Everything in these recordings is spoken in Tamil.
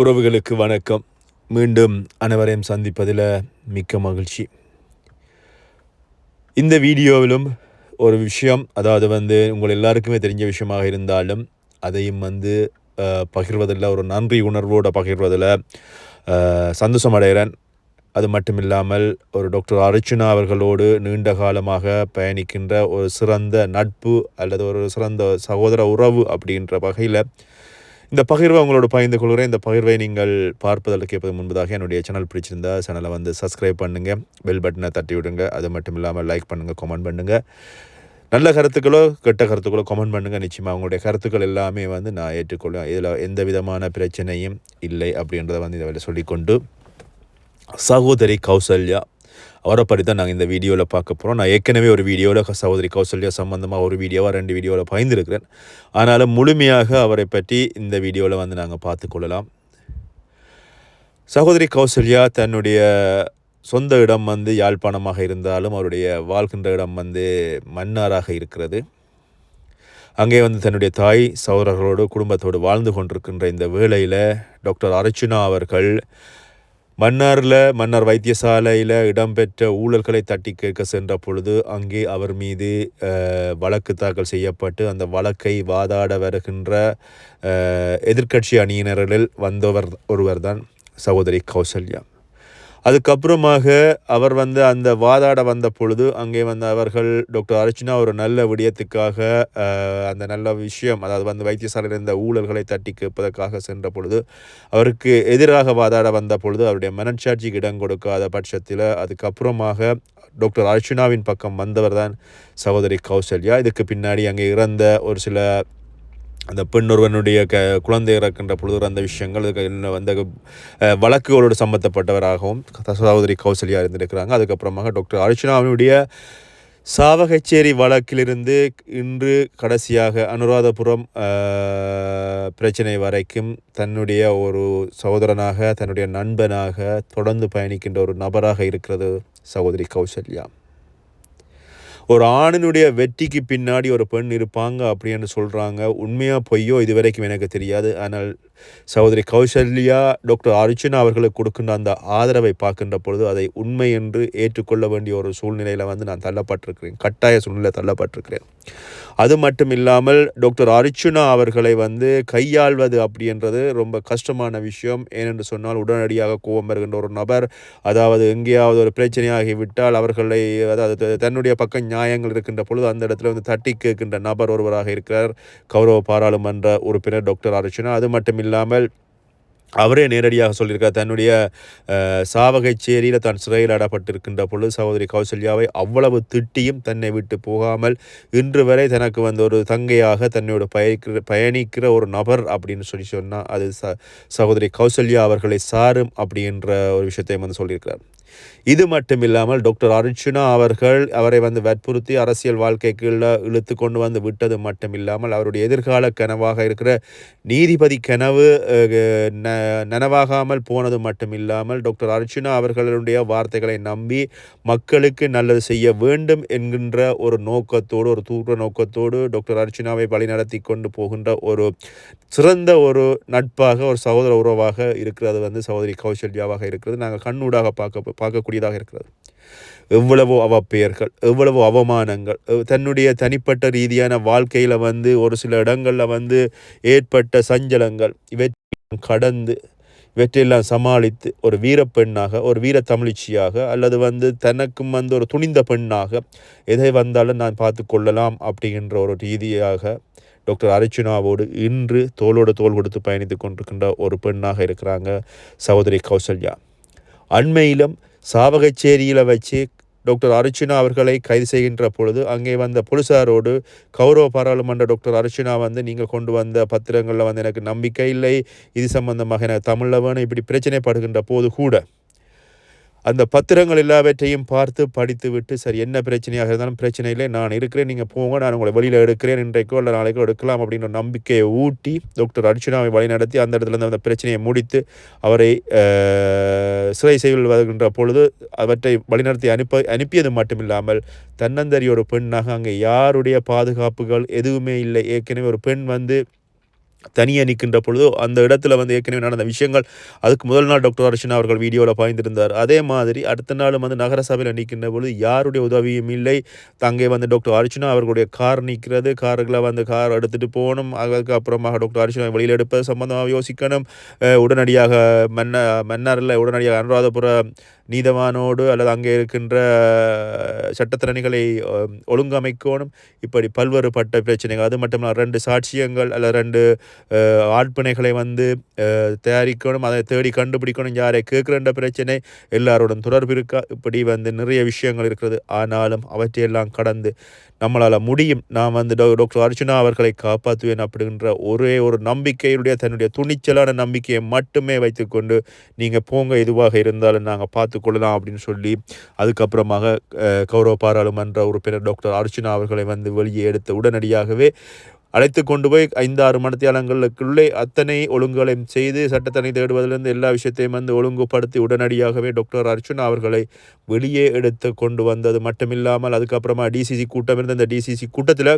உறவுகளுக்கு வணக்கம். மீண்டும் அனைவரையும் சந்திப்பதில் மிக்க மகிழ்ச்சி. இந்த வீடியோவிலும் ஒரு விஷயம் அதாவது வந்து உங்கள் எல்லாருக்குமே தெரிஞ்ச விஷயமாக இருந்தாலும் அதையும் வந்து பகிர்வதில் ஒரு நன்றி உணர்வோடு பகிர்வதில் சந்தோஷம் அடைகிறேன். அது மட்டும் இல்லாமல் ஒரு டாக்டர் அர்ச்சுனா அவர்களோடு நீண்ட காலமாக பயணிக்கின்ற ஒரு சிறந்த நட்பு அல்லது ஒரு சிறந்த சகோதர உறவு அப்படின்ற வகையில் இந்த பகிர்வை உங்களோட பகிர்ந்து கொள்கிறேன். இந்த பகிர்வை நீங்கள் பார்ப்பதற்கு கேட்பது முன்பதாக என்னுடைய சேனல் பிடிச்சிருந்தா சேனலை வந்து சப்ஸ்கிரைப் பண்ணுங்கள் பெல் பட்டனை தட்டி விடுங்க. அது மட்டும் இல்லாமல் லைக் பண்ணுங்கள் கமெண்ட் பண்ணுங்கள் நல்ல கருத்துக்களோ கெட்ட கருத்துக்களோ கமெண்ட் பண்ணுங்கள் நிச்சயமாக உங்களுடைய கருத்துக்கள் எல்லாமே வந்து நான் ஏற்றுக்கொள்வேன். இதில் எந்த விதமான பிரச்சனையும் இல்லை அப்படின்றத வந்து இதை சொல்லிக்கொண்டு சகோதரி கௌசல்யா அவரை பற்றி தான் நாங்கள் இந்த வீடியோவில் பார்க்க போகிறோம். நான் ஏற்கனவே ஒரு வீடியோவில் சகோதரி கௌசல்யா சம்மந்தமாக ஒரு வீடியோவாக ரெண்டு வீடியோவில் பயந்துருக்கிறேன் ஆனாலும் முழுமையாக அவரை பற்றி இந்த வீடியோவில் வந்து நாங்கள் பார்த்துக்கொள்ளலாம் சகோதரி கௌசல்யா தன்னுடைய சொந்த இடம் வந்து யாழ்ப்பாணமாக இருந்தாலும் அவருடைய வாழ்கின்ற இடம் வந்து மன்னாராக இருக்கிறது. அங்கே வந்து தன்னுடைய தாய் சௌரர்களோடு குடும்பத்தோடு வாழ்ந்து கொண்டிருக்கின்ற இந்த வேளையில் டாக்டர் அர்ச்சுனா அவர்கள் மன்னாரில் மன்னார் வைத்தியசாலையில் இடம்பெற்ற ஊழல்களை தட்டி கேட்க சென்ற பொழுது அங்கே அவர் மீது வழக்கு தாக்கல் செய்யப்பட்டு அந்த வழக்கை வாதாட வருகின்ற எதிர்க்கட்சி அணியினரில் வந்தவர் ஒருவர் தான் சகோதரி கௌசல்யா. அதுக்கப்புறமாக அவர் வந்து அந்த வாதாட வந்த பொழுது அங்கே வந்து அவர்கள் டாக்டர் அர்ச்சனா ஒரு நல்ல விடயத்துக்காக அந்த நல்ல விஷயம் அதாவது வந்து வைத்தியசாலையில் இருந்த ஊழல்களை தட்டி கேட்பதற்காக சென்ற பொழுது அவருக்கு எதிராக வாதாட வந்த பொழுது அவருடைய மனச்சாட்சிக்கு இடம் கொடுக்காத பட்சத்தில் அதுக்கப்புறமாக டாக்டர் அர்ச்சனாவின் பக்கம் வந்தவர் தான் சகோதரி கௌசல்யா. இதுக்கு பின்னாடி அங்கே இறந்த ஒரு சில அந்த பெண் ஒருவனுடைய க குழந்தை இறக்கின்ற பொழுது அந்த விஷயங்கள் இன்னும் அந்த வழக்குகளோடு சம்பந்தப்பட்டவராகவும் சகோதரி கௌசல்யா இருந்திருக்கிறாங்க. அதுக்கப்புறமாக டாக்டர் அர்ச்சனாவினுடைய சாவகச்சேரி வழக்கிலிருந்து இன்று கடைசியாக அனுராதபுரம் பிரச்சனை வரைக்கும் தன்னுடைய ஒரு சகோதரனாக தன்னுடைய நண்பனாக தொடர்ந்து பயணிக்கின்ற ஒரு நபராக இருக்கிறது சகோதரி கௌசல்யா. ஒரு ஆணினுடைய வெற்றிக்கு பின்னாடி ஒரு பெண் இருப்பாங்க அப்படின்னு சொல்கிறாங்க உண்மையாக பொய்யோ இது வரைக்கும் எனக்கு தெரியாது. ஆனால் சகோதரி கௌசல்யா டாக்டர் அர்ஜுனா அவர்களுக்கு கொடுக்கின்ற அந்த ஆதரவை பார்க்கின்ற பொழுது அதை உண்மை என்று ஏற்றுக்கொள்ள வேண்டிய ஒரு சூழ்நிலையில் வந்து நான் தள்ளப்பட்டிருக்கிறேன். கட்டாய சூழ்நிலை தள்ளப்பட்டிருக்கிறேன். அது மட்டும் இல்லாமல் டாக்டர் அர்ச்சுனா அவர்களை வந்து கையாள்வது அப்படின்றது ரொம்ப கஷ்டமான விஷயம். ஏனென்று சொன்னால் உடனடியாக கோபம் வருகின்ற ஒரு நபர் அதாவது எங்கேயாவது ஒரு பிரச்சனையாகிவிட்டால் அவர்களை அதாவது தன்னுடைய பக்கம் நியாயங்கள் இருக்கின்ற பொழுது அந்த இடத்துல வந்து தட்டி கேட்கின்ற நபர் ஒருவராக இருக்கிறார். கௌரவ பாராளுமன்ற உறுப்பினர் டாக்டர் அர்ச்சுனா அது மட்டும் இல்லாமல் அவரே நேரடியாக சொல்லியிருக்கார் தன்னுடைய சாவகைச்சேரியில் தான் சிறையில் அடப்பட்டிருக்கின்ற பொழுது சகோதரி கௌசல்யாவை அவ்வளவு திட்டியும் தன்னை விட்டு போகாமல் இன்று வரை தனக்கு வந்து ஒரு தங்கையாக தன்னோட பயணிக்கிற பயணிக்கிற ஒரு நபர் அப்படின்னு சொல்லி சொன்னால் அது ச சகோதரி கௌசல்யா அவர்களை சாரும் அப்படின்ற ஒரு விஷயத்தையும் வந்து சொல்லியிருக்கிறார். இது மட்டும் இல்லாமல் டாக்டர் அர்ச்சுனா அவர்கள் அவரை வந்து வற்புறுத்தி அரசியல் வாழ்க்கைக்குள்ள இழுத்து கொண்டு வந்து விட்டது மட்டும் இல்லாமல் அவருடைய எதிர்கால கனவாக இருக்கிற நீதிபதி கனவு ந- நனவாகாமல் போனது மட்டும் இல்லாமல் டாக்டர் அர்ஜுனா அவர்களுடைய வார்த்தைகளை நம்பி மக்களுக்கு நல்லது செய்ய வேண்டும் என்கின்ற ஒரு நோக்கத்தோடு ஒரு தூர நோக்கத்தோடு டாக்டர் அர்ச்சுனாவை வழிநடத்தி கொண்டு போகின்ற ஒரு சிறந்த ஒரு நட்பாக ஒரு சகோதர உறவாக இருக்கிறது வந்து சகோதரி கௌசல்யாவாக இருக்கிறது. நாங்கள் கண்ணூடாக பார்க்க பார்க்கக்கூடியதாக இருக்கிறது. எவ்வளவோ அவப்பெயர்கள் எவ்வளவோ அவமானங்கள் தன்னுடைய தனிப்பட்ட ரீதியான வாழ்க்கையில் வந்து ஒரு சில இடங்களில் வந்து ஏற்பட்ட சஞ்சலங்கள் இவற்றை கடந்து இவற்றையெல்லாம் சமாளித்து ஒரு வீரப்பெண்ணாக ஒரு வீர தமிழ்ச்சியாக அல்லது வந்து தனக்கும் வந்து ஒரு துணிந்த பெண்ணாக எதை வந்தாலும் நான் பார்த்து கொள்ளலாம் அப்படிங்கின்ற ஒரு ரீதியாக டாக்டர் அர்ச்சுனாவோடு இன்று தோளோடு தோள் கொடுத்து பயணித்து கொண்டிருக்கின்ற ஒரு பெண்ணாக இருக்கிறாங்க சகோதரி கௌசல்யா. அண்மையிலும் சாவகச்சேரியில் வச்சு டாக்டர் அர்ச்சுனா அவர்களை கைது செய்கின்ற பொழுது அங்கே வந்த போலீசாரோடு கௌரவ பாராளுமன்ற டாக்டர் அர்ச்சுனா வந்து நீங்கள் கொண்டு வந்த பத்திரங்களில் வந்து எனக்கு நம்பிக்கை இல்லை. இது சம்பந்தமாக எனக்கு தமிழில் வேணும் இப்படி பிரச்சனைப்படுகின்ற போது கூட அந்த பத்திரங்கள் எல்லாவற்றையும் பார்த்து படித்து விட்டு சரி என்ன பிரச்சனையாக இருந்தாலும் பிரச்சனை இல்லை நான் இருக்கிறேன் நீங்கள் போங்க நான் உங்களை வெளியில் எடுக்கிறேன் இன்றைக்கோ இல்லை நாளைக்கோ எடுக்கலாம் அப்படின்ற நம்பிக்கையை ஊட்டி டாக்டர் அர்ச்சுனாவை வழிநடத்தி அந்த இடத்துல அந்த பிரச்சனையை முடித்து அவரை சிறை செய்து வருகின்ற பொழுது அவற்றை வழிநடத்தி அனுப்ப அனுப்பியது மட்டுமில்லாமல் தன்னந்தறி ஒரு பெண்ணாக அங்கே யாருடைய பாதுகாப்புகள் எதுவுமே இல்லை. ஏற்கனவே ஒரு பெண் வந்து தனியாக நிற்கின்ற பொழுது அந்த இடத்துல வந்து ஏற்கனவே நடந்த விஷயங்கள் அதுக்கு முதல் நாள் டாக்டர் அர்ஷனா அவர்கள் வீடியோவில் பாய்ந்திருந்தார். அதே மாதிரி அடுத்த நாளும் வந்து நகரசபையில் நிற்கின்ற பொழுது யாருடைய உதவியும் இல்லை. அங்கே வந்து டாக்டர் அர்ச்சனா அவர்களுடைய கார் நிற்கிறது. கார்களை வந்து கார் எடுத்துகிட்டு போகணும். அதுக்கப்புறமாக டாக்டர் அர்ச்சனா வெளியில் எடுப்பது சம்பந்தமாக யோசிக்கணும். உடனடியாக மன்ன மன்னாரில் உடனடியாக அனுராதபுர நீதவானோடு அல்லது அங்கே இருக்கின்ற சட்டத்திறனிகளை ஒழுங்கமைக்கணும். இப்படி பல்வேறுபட்ட பிரச்சனைகள். அது மட்டும் ரெண்டு சாட்சியங்கள் அல்லது ரெண்டு ஆட்பனைகளை வந்து தயாரிக்கணும் அதை தேடி கண்டுபிடிக்கணும் யாரை கேட்குறன்ற பிரச்சனை எல்லாரோடும் தொடர்பு இருக்கா? இப்படி வந்து நிறைய விஷயங்கள் இருக்கிறது. ஆனாலும் அவற்றையெல்லாம் கடந்து நம்மளால் முடியும். நான் வந்து டாக்டர் அர்ச்சனா அவர்களை காப்பாற்றுவேன் அப்படின்ற ஒரே ஒரு நம்பிக்கையுடைய தன்னுடைய துணிச்சலான நம்பிக்கையை மட்டுமே வைத்துக்கொண்டு நீங்கள் போங்க எதுவாக இருந்தாலும் நாங்கள் பார்த்துக்கொள்ளலாம் அப்படின்னு சொல்லி அதுக்கப்புறமாக கௌரவ பாராளுமன்ற உறுப்பினர் டாக்டர் அர்ச்சனா அவர்களை வந்து வெளியே எடுத்து உடனடியாகவே அழைத்து கொண்டு போய் ஐந்தாறு மணித்தியாலங்களுக்குள்ளே அத்தனை ஒழுங்குகளையும் செய்து சட்டத்தனை தேடுவதிலிருந்து எல்லா விஷயத்தையும் வந்து ஒழுங்குபடுத்தி உடனடியாகவே டாக்டர் அர்ச்சுனா அவர்களை வெளியே எடுத்து கொண்டு வந்தது மட்டுமில்லாமல் அதுக்கப்புறமா டிசிசி கூட்டம் இருந்த இந்த டிசிசி கூட்டத்தில்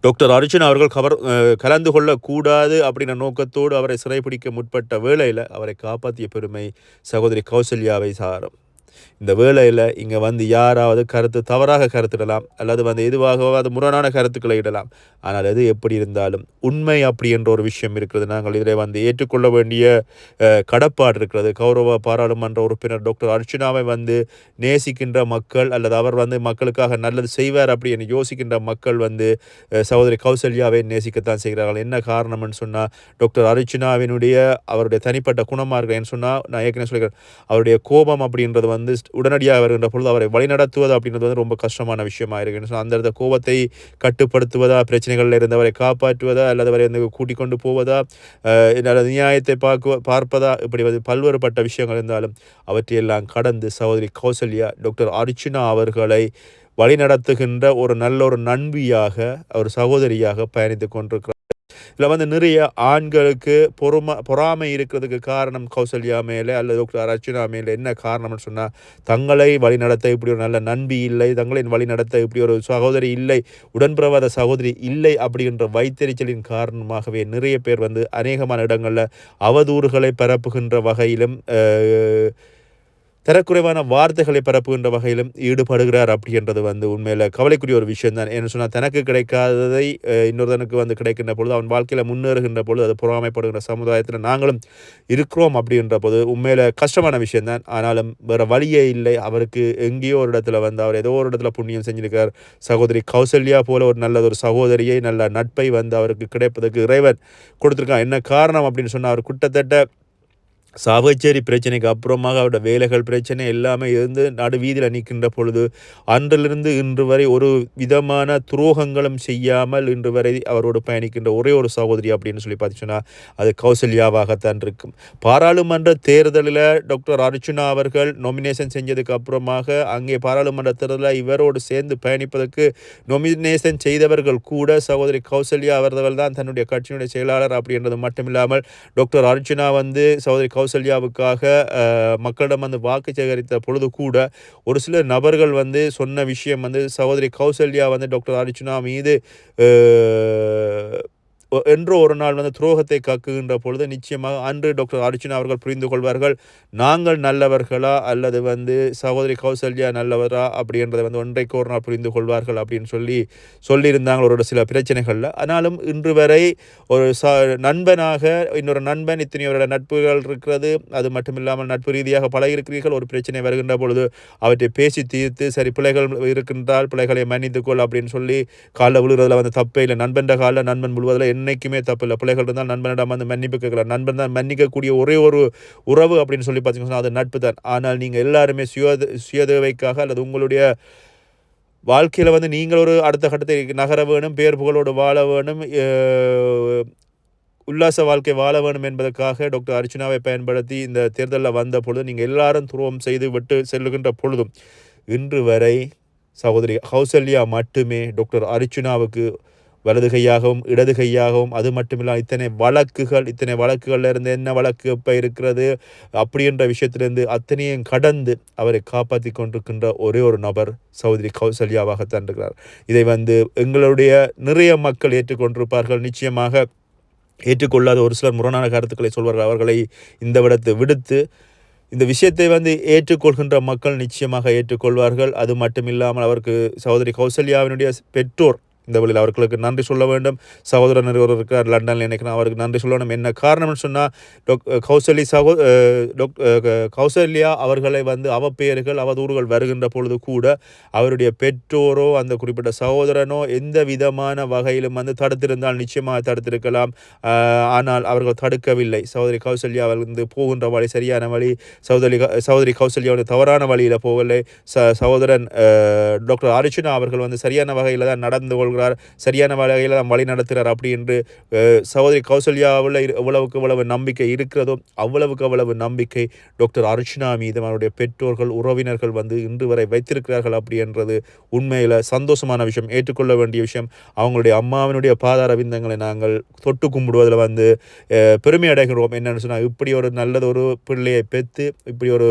டாக்டர் அர்ஜுன் அவர்கள் கவர் கலந்து கொள்ளக்கூடாது அப்படின்ற நோக்கத்தோடு அவரை சிறைப்பிடிக்க முற்பட்ட வேளையில் அவரை காப்பாற்றிய பெருமை சகோதரி கௌசல்யாவை சாரும். இந்த வேளையில் இங்கே வந்து யாராவது கருத்து தவறாக கருத்திடலாம் அல்லது வந்து எதுவாகவாது முரணான கருத்துக்களை இடலாம். ஆனால் எது எப்படி இருந்தாலும் உண்மை அப்படி என்ற ஒரு விஷயம் இருக்கிறது. நாங்கள் இதில் வந்து ஏற்றுக்கொள்ள வேண்டிய கடப்பாடு இருக்கிறது. கௌரவ பாராளுமன்ற உறுப்பினர் டாக்டர் அர்ச்சனாவை வந்து நேசிக்கின்ற மக்கள் அல்லது அவர் வந்து மக்களுக்காக நல்லது செய்வார் அப்படி என்று யோசிக்கின்ற மக்கள் வந்து சகோதரி கௌசல்யாவை நேசிக்கத்தான் செய்கிறார்கள். என்ன காரணம்னு சொன்னால் டாக்டர் அர்ச்சனாவினுடைய அவருடைய தனிப்பட்ட குணமாக இருக்கிறேன்னு சொன்னால் நான் ஏற்கனவே சொல்லிக்கிறேன் அவருடைய கோபம் அப்படின்றது வந்து உடனடியாக வருகின்ற பொழுது அவரை வழிநடத்துவது அப்படின்றது வந்து ரொம்ப கஷ்டமான விஷயமா இருக்குன்னு சொன்னால் அந்த இடத்த கோபத்தை கட்டுப்படுத்துவதா பிரச்சனைகளில் இருந்தவரை காப்பாற்றுவதா அல்லது அவரை வந்து கூட்டிக் கொண்டு போவதா என்னால் அல்லது நியாயத்தை பார்க்க பார்ப்பதா இப்படி வந்து பல்வேறுபட்ட விஷயங்கள் இருந்தாலும் அவற்றையெல்லாம் கடந்து சகோதரி கௌசல்யா டாக்டர் அர்ச்சுனா அவர்களை வழிநடத்துகின்ற ஒரு நல்ல ஒரு நண்பியாக ஒரு சகோதரியாக பயணித்து கொண்டிருக்கிறார். இதில் வந்து நிறைய ஆண்களுக்கு பொறுமை பொறாமை இருக்கிறதுக்கு காரணம் கௌசல்யா மேலே அல்லது டாக்டர் அர்ச்சனா மேலே என்ன காரணம்னு சொன்னால் தங்களை வழிநடத்த இப்படி ஒரு நல்ல நண்பி இல்லை தங்களின் வழிநடத்த இப்படி ஒரு சகோதரி இல்லை உடன்பிரவாத சகோதரி இல்லை அப்படின்ற வைத்தறிச்சலின் காரணமாகவே நிறைய பேர் வந்து அநேகமான இடங்களில் அவதூறுகளை பரப்புகின்ற வகையிலும் தரக்குறைவான வார்த்தைகளை பரப்புகின்ற வகையிலும் ஈடுபடுகிறார் அப்படின்றது வந்து உண்மையில் கவலைக்குரிய ஒரு விஷயம் தான் என்ன சொன்னால் தனக்கு கிடைக்காததை அஹ், இன்னொருத்தனுக்கு வந்து கிடைக்கின்ற பொழுது அவன் வாழ்க்கையில் முன்னேறுகின்ற பொழுது அது பொறாமைப்படுகின்ற சமுதாயத்தில் நாங்களும் இருக்கிறோம் அப்படின்ற போது உண்மையில் கஷ்டமான விஷயம்தான். ஆனாலும் வேறு வழியே இல்லை. அவருக்கு எங்கேயோ ஒரு இடத்துல வந்து அவர் ஏதோ ஒரு இடத்துல புண்ணியம் செஞ்சிருக்கார். சகோதரி கௌசல்யா போல ஒரு நல்ல ஒரு சகோதரியை நல்ல நட்பை வந்து அவருக்கு கிடைப்பதற்கு இறைவன் கொடுத்துருக்கான். என்ன காரணம் அப்படின்னு சொன்னால் அவர் கிட்டத்தட்ட சாவச்சேரி பிரச்சனைக்கு அப்புறமாக அவரோட வேலைகள் பிரச்சனை எல்லாமே இருந்து நடு வீதியில் நிற்கின்ற பொழுது அன்றிலிருந்து இன்று வரை ஒரு விதமான துரோகங்களும் செய்யாமல் இன்று வரை அவரோடு பயணிக்கின்ற ஒரே ஒரு சகோதரி அப்படின்னு சொல்லி பார்த்தீங்கன்னா அது கௌசல்யாவாகத்தான் இருக்கும். பாராளுமன்ற தேர்தலில் டாக்டர் அர்ஜுனா அவர்கள் நொமினேஷன் செஞ்சதுக்கு அப்புறமாக அங்கே பாராளுமன்ற தேர்தலில் இவரோடு சேர்ந்து பயணிப்பதற்கு நொமினேஷன் செய்தவர்கள் கூட சகோதரி கௌசல்யா அவர்கள் தான் தன்னுடைய கட்சியினுடைய செயலாளர் அப்படின்றது மட்டுமில்லாமல் டாக்டர் அர்ஜுனா வந்து சகோதரி கௌசல்யாவுக்காக மக்களிடம் வந்து வாக்கு சேகரித்த பொழுது கூட ஒரு சில நபர்கள் வந்து சொன்ன விஷயம் வந்து சகோதரி கௌசல்யா வந்து டாக்டர் அர்ஜுனா மீது என்றோ ஒரு நாள் வந்து துரோகத்தை கக்குகின்ற பொழுது நிச்சயமாக அன்று டாக்டர் அர்ஜுனா அவர்கள் புரிந்து கொள்வார்கள் நாங்கள் நல்லவர்களா அல்லது வந்து சகோதரி கௌசல்யா நல்லவரா? அப்படின்றத வந்து ஒன்றைக்கு ஒரு நாள் புரிந்து கொள்வார்கள் அப்படின்னு சொல்லி சொல்லியிருந்தாங்க ஒரு சில பிரச்சனைகளில். ஆனாலும் இன்று வரை ஒரு ச நண்பனாக இன்னொரு நண்பன் இத்தனை நட்புகள் இருக்கிறது. அது மட்டும் இல்லாமல் நட்பு ரீதியாக பழகிருக்கிறீர்கள் ஒரு பிரச்சனை வருகின்ற பொழுது அவற்றை பேசி தீர்த்து சரி பிள்ளைகள் இருக்கின்றால் பிள்ளைகளை மன்னித்துக்கொள் அப்படின்னு சொல்லி காலைல விழுகிறதுல வந்து தப்பே இல்லை. நண்பன்ற காலில் நண்பன் விழுவதில் என்றைக்குமே தப்பு இல்லை. பிள்ளைகள் இருந்தால் நண்பனிடம் வந்து மன்னிப்பு கேட்கலாம். நண்பன் தான் மன்னிக்கக்கூடிய ஒரே ஒரு உறவு அப்படின்னு சொல்லி பார்த்தீங்கன்னா அது நட்பு தான். ஆனால் நீங்கள் எல்லாருமே சுய சுயதேவைக்காக அல்லது உங்களுடைய வாழ்க்கையில் வந்து நீங்கள் ஒரு அடுத்த கட்டத்தை நகர வேணும் பேர் புகழோடு வாழ வேணும் உல்லாச வாழ்க்கை வாழ வேணும் என்பதற்காக டாக்டர் அர்ச்சனாவை பயன்படுத்தி இந்த தேர்தலில் வந்த பொழுது நீங்கள் எல்லாரும் துரோகம் செய்து விட்டு செல்லுகின்ற பொழுதும் இன்று வரை சகோதரி கௌசல்யா மட்டுமே டாக்டர் அர்ச்சனாவுக்கு வலது கையாகவும் இடது கையாகவும் அது மட்டுமில்லாமல் இத்தனை வழக்குகள் இத்தனை வழக்குகளில் இருந்து என்ன வழக்கு இப்போ இருக்கிறது? அப்படின்ற விஷயத்திலிருந்து அத்தனையும் கடந்து அவரை காப்பாற்றி கொண்டிருக்கின்ற ஒரே ஒரு நபர் சகோதரி கௌசல்யாவாகத்தான் இருக்கிறார் இதை வந்து எங்களுடைய நிறைய மக்கள் ஏற்றுக்கொண்டிருப்பார்கள். நிச்சயமாக ஏற்றுக்கொள்ளாத ஒரு சிலர் முரணான கருத்துக்களை சொல்வார்கள். அவர்களை இந்த விடத்தை விடுத்து இந்த விஷயத்தை வந்து ஏற்றுக்கொள்கின்ற மக்கள் நிச்சயமாக ஏற்றுக்கொள்வார்கள். அது மட்டும் இல்லாமல் அவருக்கு சகோதரி கௌசல்யாவினுடைய பெற்றோர் இந்த வழியில் அவர்களுக்கு நன்றி சொல்ல வேண்டும். சகோதரர் ஒருவர் இருக்கார் லண்டனில் நினைக்கிறேன் அவருக்கு நன்றி சொல்லணும் என்ன காரணம்னு சொன்னால் டொக் கௌசல்யா சகோ டொக் கௌசல்யா அவர்களை வந்து அவப்பெயர்கள் அவதூறுகள் வருகின்ற பொழுது கூட அவருடைய பெற்றோரோ அந்த குறிப்பிட்ட சகோதரனோ எந்த விதமான வகையிலும் வந்து தடுத்திருந்தால் நிச்சயமாக தடுத்திருக்கலாம். ஆனால் அவர்கள் தடுக்கவில்லை. சகோதரி கௌசல்யா அவர் வந்து போகின்ற வழி சரியான வழி சகோதரி க- சகோதரி கௌசல்யா வந்து தவறான வழியில் போகலை. ச சகோதரன் டாக்டர் அர்ச்சுனா அவர்கள் வந்து சரியான வகையில் தான் நடந்து கொள்கிறார். சரியான வகையில் நாம் வழி நடத்துகிறார் அப்படி என்று சகோதரி கௌசல்யாவில் இரு- எவ்வளவுக்கு எவ்வளவு நம்பிக்கை இருக்கிறதோ அவ்வளவுக்கு அவ்வளவு நம்பிக்கை டாக்டர் அர்ச்சனா மீது அவருடைய பெற்றோர்கள் உறவினர்கள் வந்து இன்று வரை வைத்திருக்கிறார்கள் அப்படி என்றது உண்மையில் சந்தோஷமான விஷயம். ஏற்றுக்கொள்ள வேண்டிய விஷயம். அவங்களுடைய அம்மாவினுடைய பாதார விந்தங்களை நாங்கள் தொட்டு கும்பிடுவதில் வந்து பெருமை அடைகிறோம். என்னென்னு சொன்னால் இப்படி ஒரு நல்லது ஒரு பிள்ளையை பெற்று இப்படி ஒரு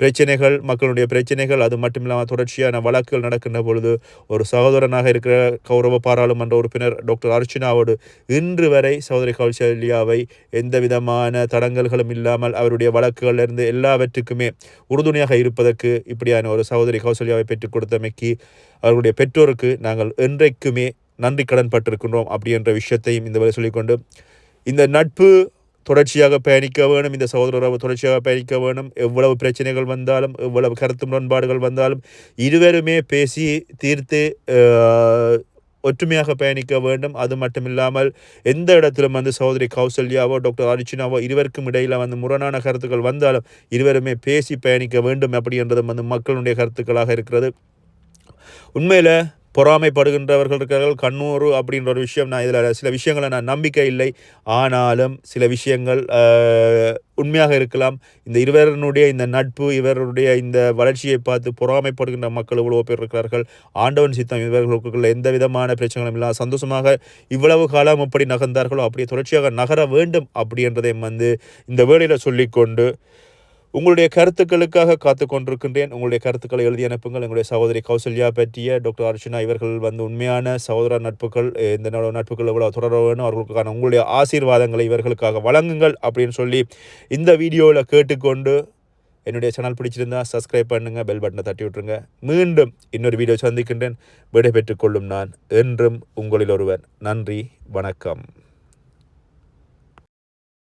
பிரச்சனைகள் மக்களுடைய பிரச்சனைகள் அது மட்டும் இல்லாமல் தொடர்ச்சியான வழக்குகள் நடக்கின்ற பொழுது ஒரு சகோதரனாக இருக்கிற கௌரவ பாராளுமன்ற உறுப்பினர் டாக்டர் அர்ச்சனாவோடு இன்று வரை சகோதரி கௌசல்யாவை எந்த விதமான தடங்கல்களும் இல்லாமல் அவருடைய வழக்குகளிலிருந்து எல்லாவற்றுக்குமே உறுதுணையாக இருப்பதற்கு இப்படியான ஒரு சகோதரி கௌசல்யாவை பெற்றுக் கொடுத்தமைக்கு அவர்களுடைய பெற்றோருக்கு நாங்கள் என்றைக்குமே நன்றி கடன் பட்டிருக்கின்றோம் அப்படி என்ற விஷயத்தையும் இந்த வரை சொல்லிக்கொண்டு இந்த நட்பு தொடர்ச்சியாக பயணிக்க வேணும் இந்த சகோதர உறவு தொடர்ச்சியாக பயணிக்க வேணும். எவ்வளவு பிரச்சனைகள் வந்தாலும் எவ்வளவு கருத்து முரண்பாடுகள் வந்தாலும் இருவருமே பேசி தீர்த்து ஒற்றுமையாக பயணிக்க வேண்டும். அது மட்டும் இல்லாமல் எந்த இடத்திலும் வந்து சகோதரி கௌசல்யாவோ டாக்டர் அரிச்சினாவோ இருவருக்கும் இடையில் வந்து முரணான கருத்துக்கள் வந்தாலும் இருவருமே பேசி பயணிக்க வேண்டும் அப்படின்றதும் வந்து மக்களுடைய கருத்துக்களாக இருக்கிறது. உண்மையில் பொறாமைப்படுகின்றவர்கள் இருக்கிறார்கள். கண்ணூறு அப்படின்ற ஒரு விஷயம் நான் இதில் சில விஷயங்களை நான் நம்பிக்கை இல்லை. ஆனாலும் சில விஷயங்கள் உண்மையாக இருக்கலாம். இந்த இருவரனுடைய இந்த நட்பு இவருடைய இந்த வளர்ச்சியை பார்த்து பொறாமைப்படுகின்ற மக்கள் இவ்வளவு பேர் இருக்கிறார்கள். ஆண்டவன் சித்தம் இவர்களுக்குள்ள எந்த விதமான பிரச்சனைகளும் இல்லாமல் சந்தோஷமாக இவ்வளவு காலம் எப்படி நகர்ந்தார்களோ அப்படியே தொடர்ச்சியாக நகர வேண்டும் அப்படின்றதையும் வந்து இந்த வேலையில் சொல்லிக்கொண்டு உங்களுடைய கருத்துக்களுக்காக காத்து கொண்டிருக்கின்றேன் உங்களுடைய கருத்துக்களை எழுதி அனுப்புங்கள். எங்களுடைய சகோதரி கௌசல்யா பற்றிய டாக்டர் அர்ச்சனா இவர்கள் வந்து உண்மையான சகோதர நட்புகள் இந்த நட்புகள் எவ்வளோ தொடர வேணும் அவர்களுக்கான உங்களுடைய ஆசீர்வாதங்களை இவர்களுக்காக வழங்குங்கள் அப்படின்னு சொல்லி இந்த வீடியோவில் கேட்டுக்கொண்டு என்னுடைய சேனல் பிடிச்சிருந்தா சப்ஸ்கிரைப் பண்ணுங்கள் பெல் பட்டனை தட்டி விட்டுருங்க. மீண்டும் இன்னொரு வீடியோ சந்திக்கின்றேன். விடை பெற்றுக்கொள்ளும் நான் என்றும் உங்களில் ஒருவர். நன்றி வணக்கம்.